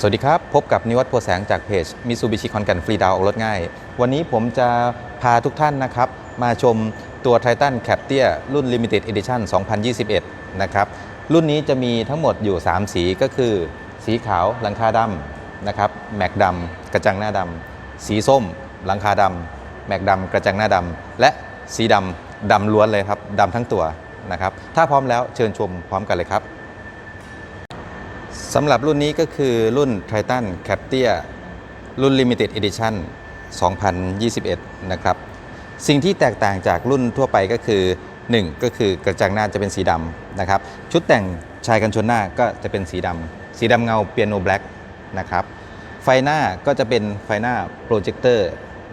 สวัสดีครับ พบกับนิวัฒน์โพแสงจากเพจมิ t ูบิชิคอนแกนฟรีดาวออกรถง่าย วันนี้ผมจะพาทุกท่านนะครับ มาชมตัว Titan c a p t i a รุ่น Limited Edition 2021 นะครับ รุ่นนี้จะมีทั้งหมดอยู่ 3 สีก็คือ สีขาวหลังคาดำนะครับ แม็กดำกระจังหน้าดำสีส้ม หลังคาดำแม็กดำกระจังหน้าดำและสีดำดำล้วนเลยครับดำทั้งตัวนะครับ ถ้าพร้อมแล้วเชิญชมพร้อมกันเลยครับ สำหรับรุ่นนี้ก็คือรุ่น Titan Captia รุ่น Limited Edition 2021 นะครับ สิ่งที่แตกต่างจากรุ่นทั่วไปก็คือ 1 ก็คือกระจังหน้าจะเป็นสีดำนะครับ ชุดแต่งชายกันชนหน้าก็จะเป็นสีดำสีดำเงาเปียโนแบล็กนะครับ ไฟหน้าก็จะเป็นไฟหน้าโปรเจคเตอร์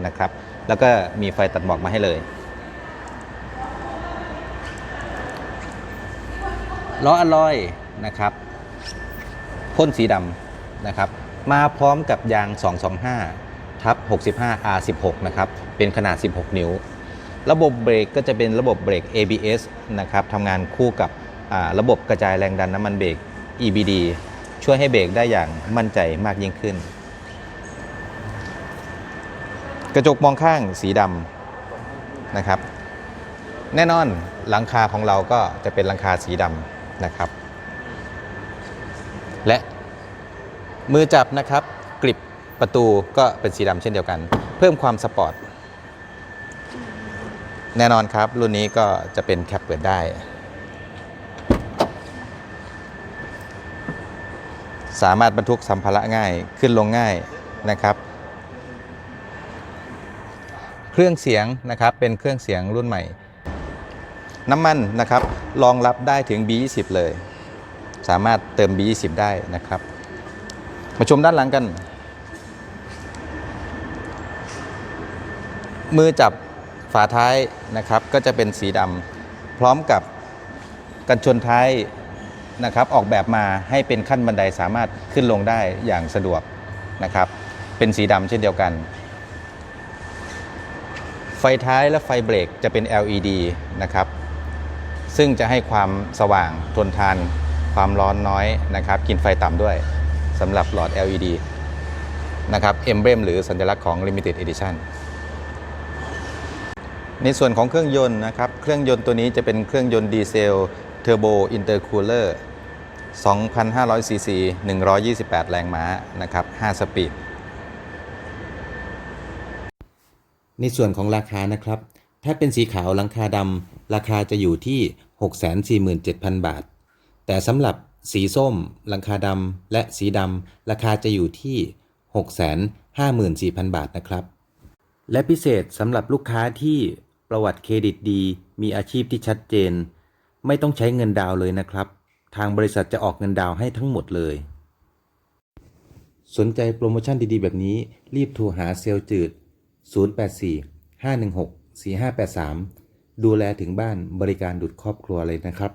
นะครับ แล้วก็มีไฟตัดหมอกมาให้เลยล้ออลลอยนะครับ พ่นสีดำนะครับมาพร้อมกับยาง 225 ทับ 65 R16 นะครับเป็นขนาด 16 นิ้ว ระบบเบรกก็จะเป็นระบบเบรก ABS นะครับทำงานคู่กับระบบกระจายแรงดันน้ำมันเบรก EBD ช่วยให้เบรกได้อย่างมั่นใจมากยิ่งขึ้น กระจกมองข้างสีดำนะครับ แน่นอนหลังคาของเราก็จะเป็นหลังคาสีดำนะครับ และมือจับนะครับกริบประตูก็เป็นสีดำเช่นเดียวกัน เพิ่มความสปอร์ตแน่นอนครับ รุ่นนี้ก็จะเป็นแคปเปิดได้ สามารถบรรทุกสัมภาระง่ายขึ้นลงง่ายนะครับ เครื่องเสียงนะครับเป็นเครื่องเสียงรุ่นใหม่ น้ำมันนะครับรองรับได้ถึง B20 เลย สามารถเติม B20 ได้นะครับ มาชมด้านหลังกัน มือจับฝาท้ายนะครับ ก็จะเป็นสีดำพร้อมกับกันชนท้ายนะครับ ออกแบบมาให้เป็นขั้นบันไดสามารถขึ้นลงได้อย่างสะดวกนะครับ เป็นสีดำเช่นเดียวกัน ไฟท้ายและไฟเบรกจะเป็น LED นะครับ ซึ่งจะให้ความสว่างทนทาน ความร้อนน้อยนะครับ กินไฟต่ำด้วยสำหรับหลอด LED นะครับเอมเบรมหรือสัญลักษณ์ของ Limited Edition ในส่วนของเครื่องยนต์นะครับ เครื่องยนต์ตัวนี้จะเป็นเครื่องยนต์ดีเซลเทอร์โบอินเตอร์คูลเลอร์2,500ซีซี128 แรงม้านะครับ 5 สปีด ในส่วนของราคานะครับ ถ้าเป็นสีขาวหลังคาดำราคาจะอยู่ที่ 647,000 บาท แต่สำหรับสีส้ม หลังคาดำและสีดำราคาจะอยู่ที่ 654,000 บาทนะครับ และพิเศษสำหรับลูกค้าที่ประวัติเครดิตดี มีอาชีพที่ชัดเจน ไม่ต้องใช้เงินดาวเลยนะครับ ทางบริษัทจะออกเงินดาวให้ทั้งหมดเลย สนใจโปรโมชั่นดีๆ แบบนี้รีบโทรหาเซลล์จืด 084 516 4583 ดูแลถึงบ้านบริการดุดครอบครัวเลยนะครับ